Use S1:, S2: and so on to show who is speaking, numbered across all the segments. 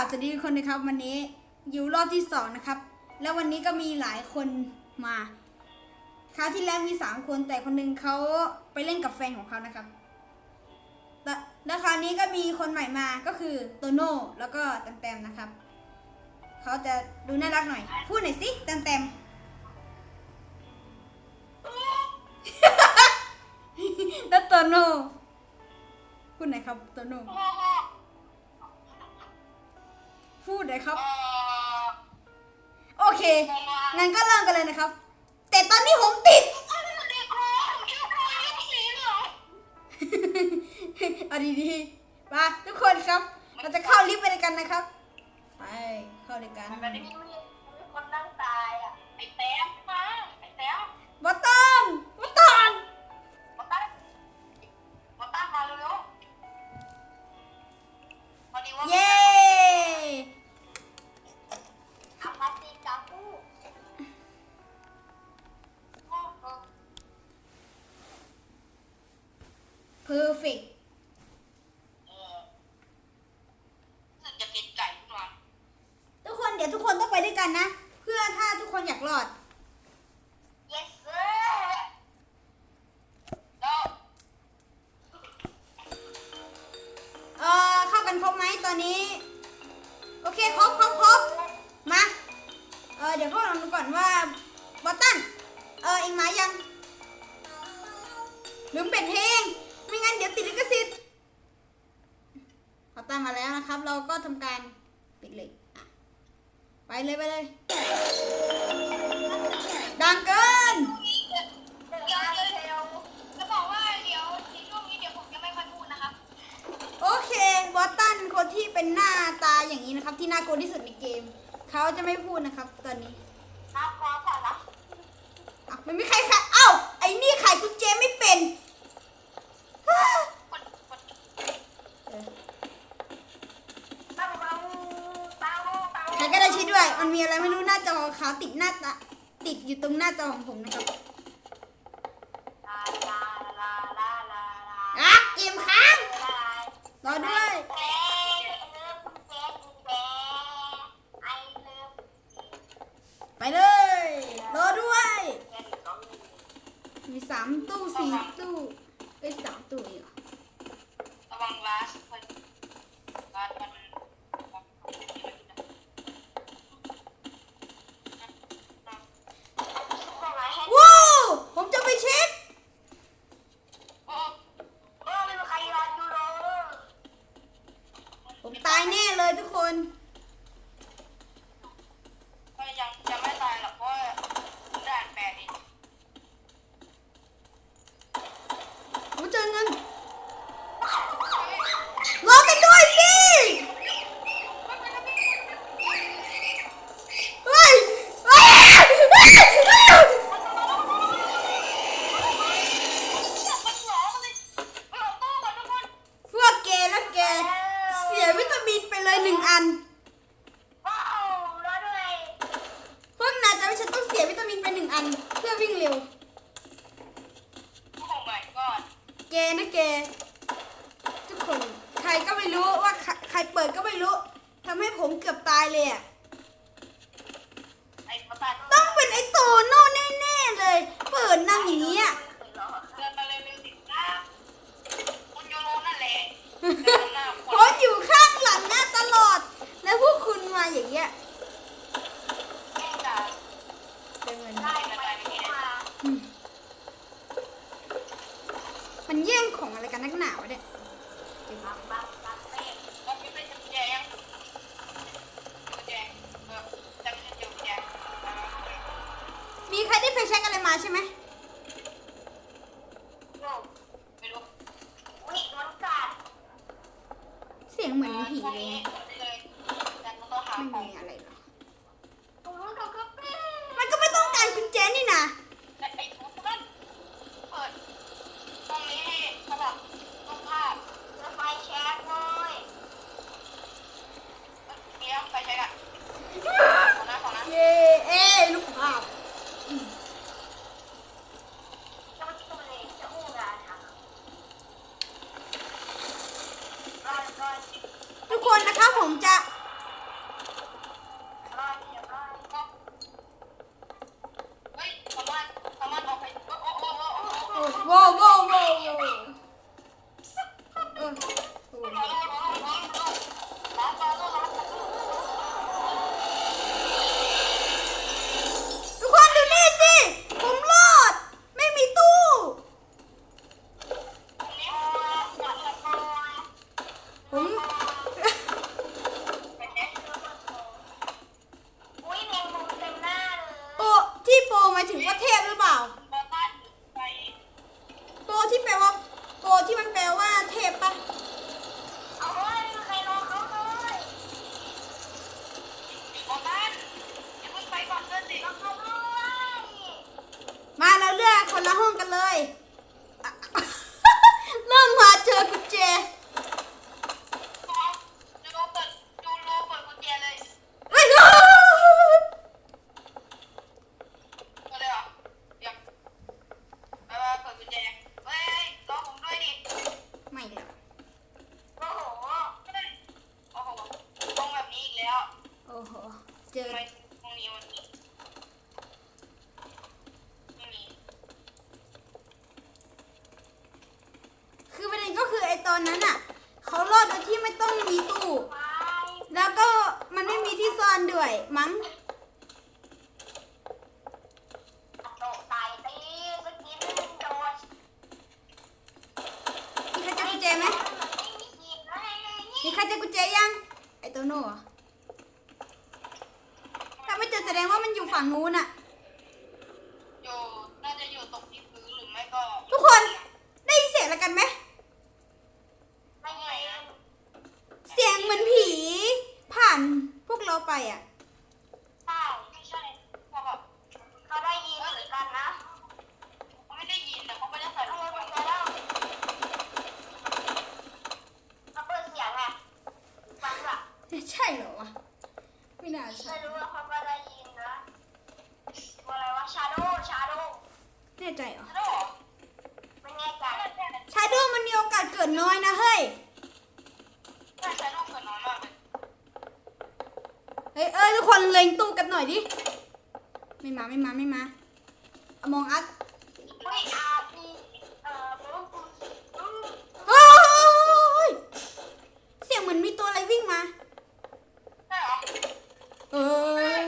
S1: าบสวัสดีทุกคนนะครับ วันนี้อยู่รอบที่สองนะครับ แล้ววันนี้ก็มีหลายคนมาคราวที่แล้วมีสามคนแต่คนหนึ่งเขาไปเล่นกับแฟนของเขานะครับและแล้วคราวนี้ก็มีคนใหม่มาก็คือโตโน่แล้วก็แตมแตมนะครับเขาจะดูน่ารักหน่อย พูดหน่อยสิแตมแตมแล้วโตโน่พูดหน่อยครับโตโน่ พูดหน่อยครับโอเค งั้นก็เริ่มกันเลยนะครับ แต่ตอนนี้ผมติดเอาดีๆมาทุกคนครับ เราจะเข้าลิฟต์ไปด้วยกันนะครับ ไป เข้าด้วยกัน
S2: คนนั่งตายอะไอ้แต้มมาไอ้แต้ม
S1: บอตตันบอต
S2: อนนี้
S1: โอเคครบครบครบมา เออเดี๋ยวพวกเราดูก่อนว่าบอตตัน เออเองมายังลืมเป็ดเพลง ไม่งั้นเดี๋ยวติดลิขสิทธิ์พอตั้งมาแล้วนะครับ เราก็ทำการปิดเลย ไปเลยไปเลย ดังเกิน
S2: เดี๋ยวเดี๋ยวจะบอกว่าเดี๋ยวในช่วงนี้เดี๋ยวผมจะไม่ค่อยพูดนะครับ
S1: โอเค บอสตันคนที่เป็นหน้าตาอย่างนี้นะครับ ที่น่าก ลัวที่สุดในเกม เขาจะไม่พูดนะครับ ตอนนี้
S2: ครับขอก่อนนะ
S1: อะไม่มีใครขายเอ้า ไอ้นี่ขายกุญแจไม่เป็นฮ่า
S2: กดกด
S1: เออ
S2: เต้าเต้าเต้าเต้า
S1: ใครก็ได้ช่วยด้วย มันมีอะไรไม่รู้หน้าจอขาวติดหน้าตาติดอยู่ตรงหน้าจอของผมนะครับ
S2: ลาลาลาลาลาลา
S1: อะเกมค้าง
S2: ลาร
S1: อด้วย
S2: เจ๊ ไป
S1: เลย รอด้วย มีสามตู้สี่ตู้เอ้ยสามตู้เองเหรอ
S2: ระวังลาสคนลาสมันบอกไงให้
S1: ว้าวผมจะไปเช็ค
S2: โอ้โอ้ไม่มีใครรอดูเลย
S1: ผมตายแน่เลยทุกคน
S2: ก็ยังจะไม่ตายหรอกเพราะว่าด่านแปดเอง
S1: ผมเจอเงิน รอกันด้วยสิ เฮ้ยเฮ้ยเฮ้ยเฮ้ยพวกแกและแก เสียวิตามินไปเลยหนึ่งอัน พวกนายจะไม่ฉันต้องเสียวิตามินไปหนึ่งอัน เพื่อวิ่งเร็ว แกนะแก ทุกคน ใครก็ไม่รู้ว่าใครใครเปิดก็ไม่รู้ทำให้ผม เกือบตายเลยอะต้องเป็นไอ้โตโน่แน่ๆเลย เปิดนั่งอย่างนี้อะโพสต์อยู่ข้างหลังหน้าตลอด แล้วพวกคุณมาอย่างเงี้ยายถึงว่าเทพหรือ
S2: เป
S1: ล่า
S2: ตัวที่แปลว่าตัว
S1: ที่มันแป
S2: ลว่าเทพปะมาเรา
S1: เลื
S2: อกคนละ
S1: ห้อ
S2: ง
S1: กันเลย อนด้วยมั้ง
S2: โดดตายตีสกินโดด
S1: มีใครเจอกุญแจไหม
S2: ไม่มีกินอะไรเลยนี่
S1: มีใครเจอกุญแจยัง ไอโตโน่ถ้าไม่เจอแสดงว่ามันอยู่ฝั่งนู้นอะ
S2: อยู่น่าจะอยู่ตกที่พื้นหรือไม่ก็
S1: ทุกคนได้ยินเสียงอะไรกันไหม
S2: ไงนะ
S1: เสียงเหมือนผีผ่านพวกเรา ไปอะ
S2: ใช่ไม่ใช่พอแบบเขาได้ยินเหมือนกันนะเขาไม่ได้ยินแต่เขาไม่ได้ใส่หูฟังแล้วเขาเปิดเสียงไงฟังแบบ
S1: ใช่เหรอวะไม่น่าใช่
S2: ไม่รู้ว่าเขาก็ได้ยินนะอะไรวะชาโดชาโด
S1: แน่ใจเหรอ
S2: ชาโดไม่แน่ใจ
S1: ชาโดว์มันมีโอกาสเกิดน้อยนะเฮ้ย
S2: แต่ชาโดเกิดน้อยมากเลย
S1: เฮ้ยเอ้ยทุกคนเล็งตู้กันหน่อยดิ ไม่มาไม่มาไม่มาอมองอัส
S2: ไม่อาพีเอ่อปุ๊บปุ๊บปุ๊บ
S1: เฮ้ยเสียงเหมือนมีตัวอะไรวิ่งมา
S2: ใช่เหรอ
S1: เออ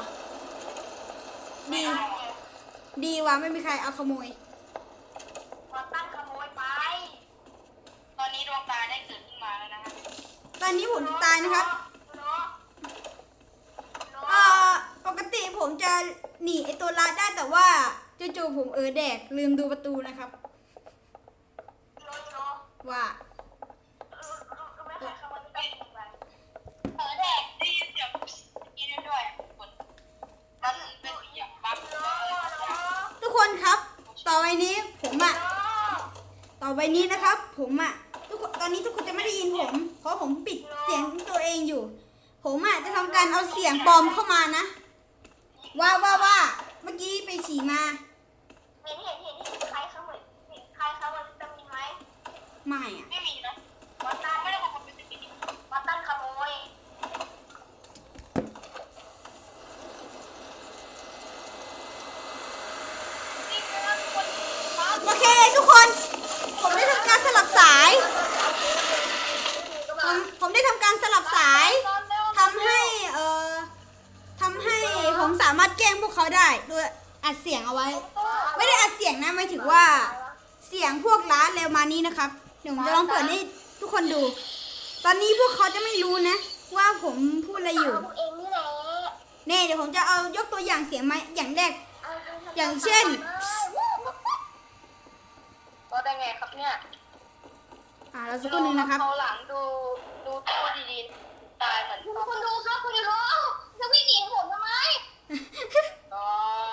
S1: อ ดี ดีว่ะไม่มีใครเอาขโมย
S2: พอตั้งขโมยไป ตอนนี้ดวงตาได้เกิดขึ้นมาแล้วนะคะ
S1: ตอนนี้ผมตายนะครับ
S2: เนาะ
S1: เอ่อปกติผมจะหนีไอตัวร้ายได้แต่ว่าจู่ๆผมเออแดกลืมดูประตูนะครับ
S2: เนาะเนาะ
S1: ว่า
S2: ไม่เคยเข้ามาที่ตั้งขโมยไปเออแดกได้ยินเสียงกินด้วยคนมันเป็นเสียงบั๊กเลย
S1: ทุกคนครับ ต่อไปนี้ผมอะต่อ ไปนี้นะครับ ผมอะทุกคนตอนนี้ทุกคนจะไม่ได้ยินผม เพราะผมปิดเสียงตัวเองอยู่ ผมอะจะทำการเอาเสียงปลอมเข้ามานะ ว่าว่าว่าเมื่อกี้ไปฉี่มา
S2: เห็นเห็นเห็นเห็นใครขโมยเห็นใครขโมยวิตามินไหม
S1: ไม่อะ
S2: ไม่มีนะวัตตันไม่ได้ขโมยวิตามินวัตตันขโมย
S1: โอเคทุกคน ผมได้ทำการสลับสาย ผมผมได้ทำการสลับสายทำให้เอ่อทำให้ผมสามารถแกล้งพวกเขาได้โดยอัด เสียงเอาไว้ ไม่ได้อัดเสียงนะหมายถึงว่า เสียงพวกร้านเร็วมานี้นะครับเดี๋ยวผมจะลองเปิดให้ทุกคนดู ตอนนี้พวกเขาจะไม่รู้นะ ว่าผมพูดอะไรอยู่
S2: พวกเองนี่แหละ
S1: เน่เดี๋ยวผมจะเอายกตัวอย่างเสียงมาอย่างแรก อย่างเช่น
S2: ก็ได้ไงครับเนี่ย
S1: อ่าเราสักครู่หนึงนะครับ
S2: เขาหลังดูดูตัวดีๆตายเหมือนคุณดูครับคุณดูจะวิ่งหนีผมทำไมก็เขา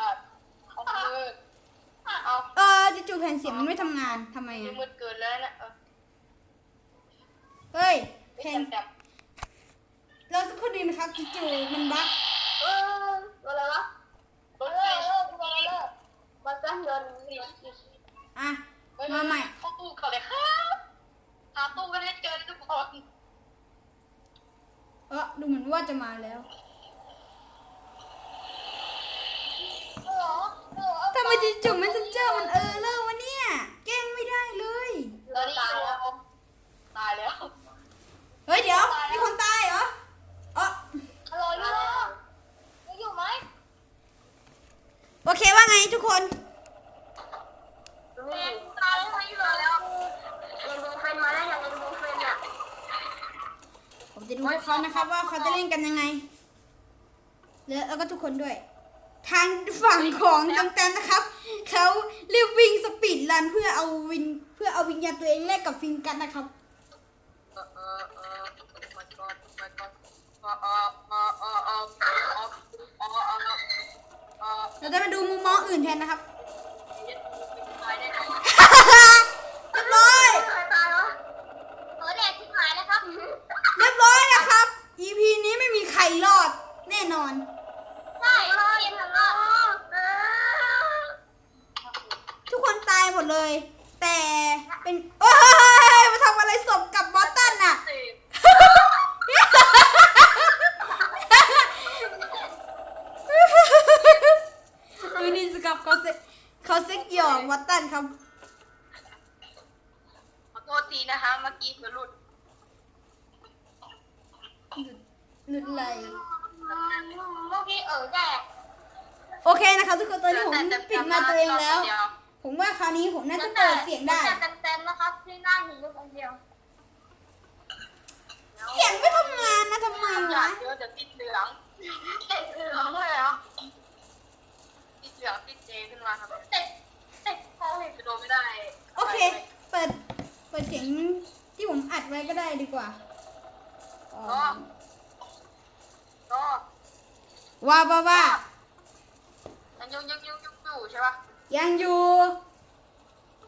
S2: มืด เอา
S1: เออจู่ๆแผ่นเสียงมันไม่ทำงานทำไม
S2: ดู
S1: อะ
S2: มืดเกินแล้วนะเออ
S1: เฮ้ย
S2: ไม่
S1: แผ่
S2: แจ่
S1: น
S2: มแจ่ม
S1: เราสักครู่หนึงนะครับจู่ๆมันบั๊ก
S2: เอออะไรวะรถเลิกเลิกเลิกมันก็เงิน
S1: อะ มาใหม่
S2: เข้าตู้เขาเลยครับหาตู้กันให้เจอทุกคน
S1: เออดูเหมือนว่าจะมาแล้ว ทำไมจู่ๆ Messenger มันเออเลอร์วะเนี่ย แกล้งไม่ได้เลย
S2: ตอนนี้ตายแล้วตายแล้ว
S1: เฮ้ยเดี๋ยว มีคนตายเหรอเออ
S2: อร่อยอยู่อยู่ไหม
S1: คน
S2: เฟนมาแล้วมาอยู่แล้วเรนโบว์เฟนมาแล้วอย่างเรนโบว์เฟนอะ
S1: ผมจะดูพวกเขานะครับว่าเขาจะเล่นกันยังไง แล้วแล้วก็ทุกคนด้วยทางฝั่งของกังตนนะครับเขาเรียกวิ่งสปีดรันเพื่อเอาวินเพื่อเอาวิญญาณตัวเองแลกกับฟิงกันนะครับ
S2: เรา
S1: จะมาดูมุมมองอื่นแทนนะครับเรียบร้อย
S2: เรี
S1: ยบร้อยนะครับ EP นี้ไม่มีใครรอดแน่นอน แต่เป็นโอ้ยมาทำอะไรศพกับบอสตันน่ะดูนี่สิครับเขาเซ็กเขาเซ็กหยอกบอสตันครับ
S2: ขอโทษทีนะคะ เมื่อกี้เธอหลุด
S1: หลุดไหล
S2: เมื่อกี้เออแดก
S1: โอเคนะครับทุกคนตอนนี้ผมปิดไมาตัวเองแล้ว ผมว่าคราวนี้ผมน่าจะเปิดเสียงได้
S2: แต่เต็มๆนะครับที่นั่งอยู่อยู่คนเดียว
S1: เสียงไม่ทำงานนะทำไม
S2: อยาวะกเยอะเดี๋ยวติดเหลืองติดเหลืองเลยเหรอติดเหลืองติดเจขึ้นมาครับติดติดโควิดจะโดนไม่ได้
S1: โอเค เปิด เปิดเสียงที่ผมอัดไว้ก็ได้ดีกว่าอ๋อ
S2: ก็
S1: ว่าว่าว่า
S2: ยังยุ่งยุ่งยุ่งยุ่งอยู่ใช่ปะ
S1: ยังอยู่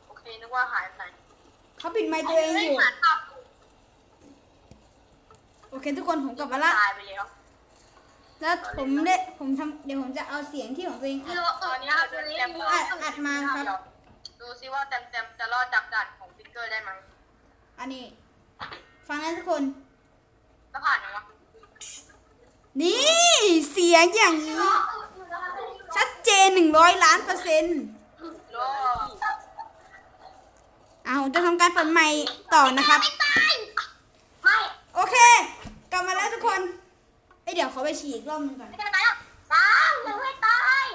S2: โอเคนึกว่าหายไปไหน
S1: เขาปิดไมค์ตัวเองอยู่
S2: หาตับ
S1: โอเค ทุกคนผมกลับมาละ
S2: ตายไปแล้ว
S1: แล้วผมได้ผมทำเดี๋ยวผมจะเอาเสียงที่ของตัวเองอัด
S2: ตอนนี้เราจะเต็ม
S1: อัดอัดมาครับ
S2: ดูซิว่าเต็มเต็มจะรอดจากด่านของฟิกเกอร์ได้ไหม
S1: อันนี้ ฟังนะทุกคน
S2: แล้วผ่านยังวะ
S1: นี่ เสียงอย่างนี้ชัดเจน หนึ่งร้อยล้านเปอร์เซ็นต์
S2: รอด
S1: เอาผมจะทำการเปิดไมค์ต่อนะครับ
S2: ไม่ตายไม่
S1: โอเค กลับมาแล้วทุกคนเอ้ยเดี๋ยวเขาไปฉีดอีกรอบนึงก่อน
S2: ไม่ตายอะตายยังไม่ตาย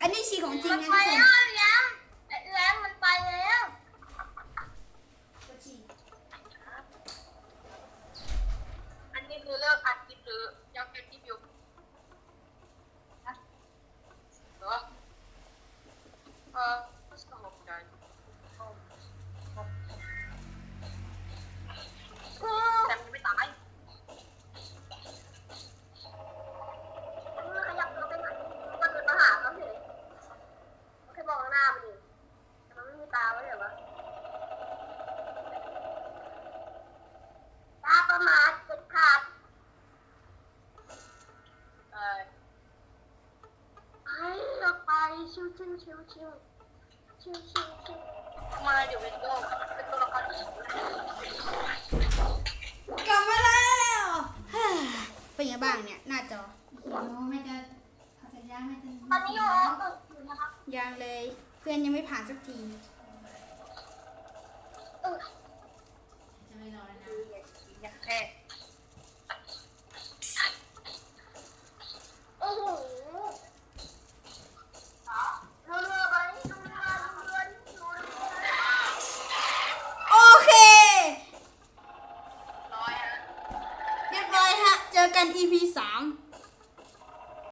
S1: อันนี้ฉีดของจริง
S2: มัน
S1: นะ
S2: ไป
S1: ทุกคน
S2: แล้วแย้มแย้มมันไปแล้ว อันนี้คือเลิกอัดคลิปหรือยังเป็นคลิปอยู่นะเหรอเออสงบใจแต่มันไม่ตายขยับตัวไปหน่อยมันเดินมาหาเขาเฉยแค่มองหน้ามันเองแต่มันไม่มีตาไว้เหรอวะตาประมาทเด็ดขาด เออให้เราไป ชิวชิวชิวชิวชิวมาเดี๋ยววินโดว์เป็นตัวละครที่
S1: กลับมาแล้วเป็นยังบ้างเนี่ยหน้าจอ
S3: ไม่จะเอาสัญญาไม่จะ
S2: ตอนนี้อยู่อยู่นะครับ
S1: ยังเลยเพื่อนยังไม่ผ่านสักที
S2: เออ
S3: จะไม่รอ